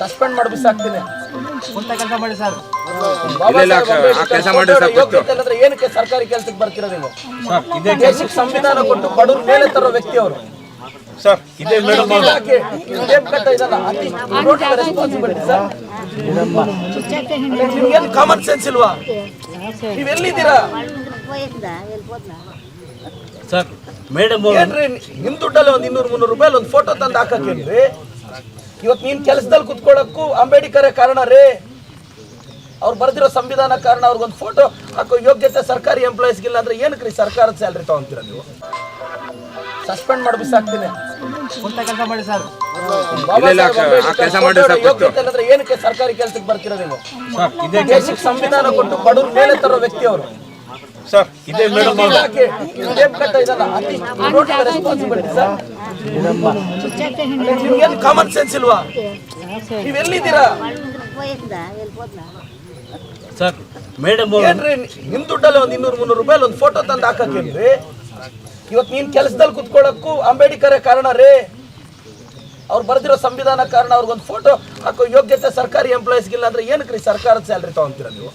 Suspend ಮಾಡಿ ಬಿಸಾಕ್ತೀನಿ ಕುಂತ ಕೆಲಸ ಮಾಡಿ ಸರ್ ಕೆಲ್ಸ ಮಾಡಿ ಇಲ್ಲದ್ರೆ ಏನಕ್ಕೆ ಸರ್ಕಾರಿ ಕೆಲಸಕ್ಕೆ ಬರ್ತೀರಾ ನೀವು? ಸರ್ ಇದೇ ದೇಶಕ್ಕೆ ಸಂವಿಧಾನ ಕೊಟ್ಟು ಬಡವ್ರ ಮೇಲೆ ತರೋ ವ್ಯಕ್ತಿ ಅವರು. ಸರ್ ಇದೇ ಮೇಡಮ್ ರೆಸ್ಪಾನ್ಸಿಬಿಲಿಟಿ ಸರ್. ನಿಮ್ಗೇನು ಕಾಮನ್ ಸೆನ್ಸ್ ಇಲ್ವಾ? ನೀವು ಎಲ್ಲಿದ್ದೀರಾ? ಸರ್ ಮೇಡಮ್ ಅವರು ಏನ್ರಿ ನಿಮ್ ದುಡ್ಡಲ್ಲಿ ಒಂದ್ ಇನ್ನೂರು ಮುನ್ನೂರು ರೂಪಾಯಿ ಒಂದು ಫೋಟೋ ತಂದು ಹಾಕಕ್ಕೇನ್ರಿ ಇವತ್ತು ನೀನ್ ಕೆಲಸದಲ್ಲಿ ಕುತ್ಕೊಳ್ಳೋಕ್ಕೂ ಅಂಬೇಡ್ಕರೇ ಕಾರಣ ರೇ. ಅವ್ರು ಬರ್ದಿರೋ ಸಂವಿಧಾನ ಕಾರಣ ಅವ್ರಿಗೊಂದು ಫೋಟೋ ಹಾಕೋ ಯೋಗ್ಯತೆ ಸರ್ಕಾರಿ ಎಂಪ್ಲಾಯೀಸ್ಗಿಲ್ಲ ಅಂದ್ರೆ ಏನಕ್ಕೆ ರೀ ಸರ್ಕಾರದ ಸ್ಯಾಲ್ರಿ ತಗೊಂತೀರ ನೀವು? ಸಸ್ಪೆಂಡ್ ಮಾಡಿ ಬಿಸಾಕ್ತೀನಿ. ಯೋಗ್ಯತೆ ಏನಕ್ಕೆ ಸರ್ಕಾರಿ ಕೆಲಸಕ್ಕೆ ಬರ್ತೀರ ನೀವು? ಸರ್ ಇದೇ ದೇಶಕ್ಕೆ ಸಂವಿಧಾನ ಕೊಟ್ಟು ಬಡವ್ರ ಮೇಲೆ ತರೋ ವ್ಯಕ್ತಿ ಅವರು. ಸರ್ ಇದೇ ಮೇಡಮ್ ಟೇಪ್ ಕಟ್ಟ ಇದಲ್ಲ? ರೆಸ್ಪಾನ್ಸಿಬಿಲಿಟಿ ಸರ್ ನಿಮ್ಗೇನು ಕಾಮನ್ ಸೆನ್ಸ್ ಇಲ್ವಾ? ನೀವ್ ಎಲ್ಲಿದ್ದೀರಾ? ಸರ್ ಮೇಡಮ್ ಏನ್ರಿ ನಿಮ್ ದುಡ್ಡಲ್ಲಿ ಒಂದ್ ಇನ್ನೂರು ಮುನ್ನೂರು ರೂಪಾಯಿ ಒಂದು ಫೋಟೋ ತಂದು ಹಾಕಕ್ಕೇನ್ರಿ ಇವತ್ತು ನೀನ್ ಕೆಲಸದಲ್ಲಿ ಕುತ್ಕೊಳಕ್ಕೂ ಅಂಬೇಡ್ಕರ್ ಕಾರಣ ರೇ. ಅವ್ರು ಬರ್ದಿರೋ ಸಂವಿಧಾನ ಕಾರಣ ಅವ್ರಿಗೊಂದು ಫೋಟೋ ಹಾಕೋ ಯೋಗ್ಯತೆ ಸರ್ಕಾರಿ ಎಂಪ್ಲಾಯೀಸ್ಗಿಲ್ಲ ಅಂದ್ರೆ ಏನಕ್ಕೆ ರೀ ಸರ್ಕಾರದ ಸ್ಯಾಲ್ರಿ ತಗೊಂತೀರ ನೀವು?